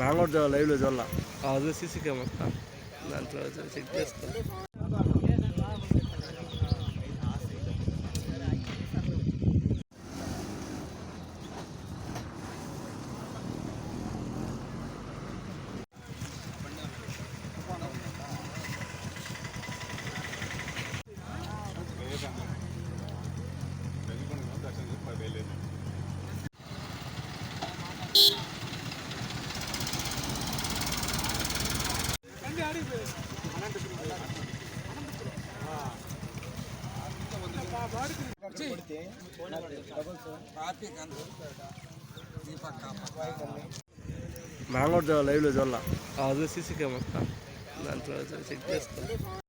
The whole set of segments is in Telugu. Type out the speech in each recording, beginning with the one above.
ভাঙর জল এগুলো জল আওয়াজ সিসি ক্যামেরা। చెక్ చేస్తాం మ్యాంగో లైవ్లో చూడాల అది సీసీ కెమెరా దాంట్లో check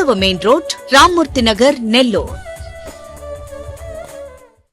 கடுவ main road Ramurthy Nagar Nellore.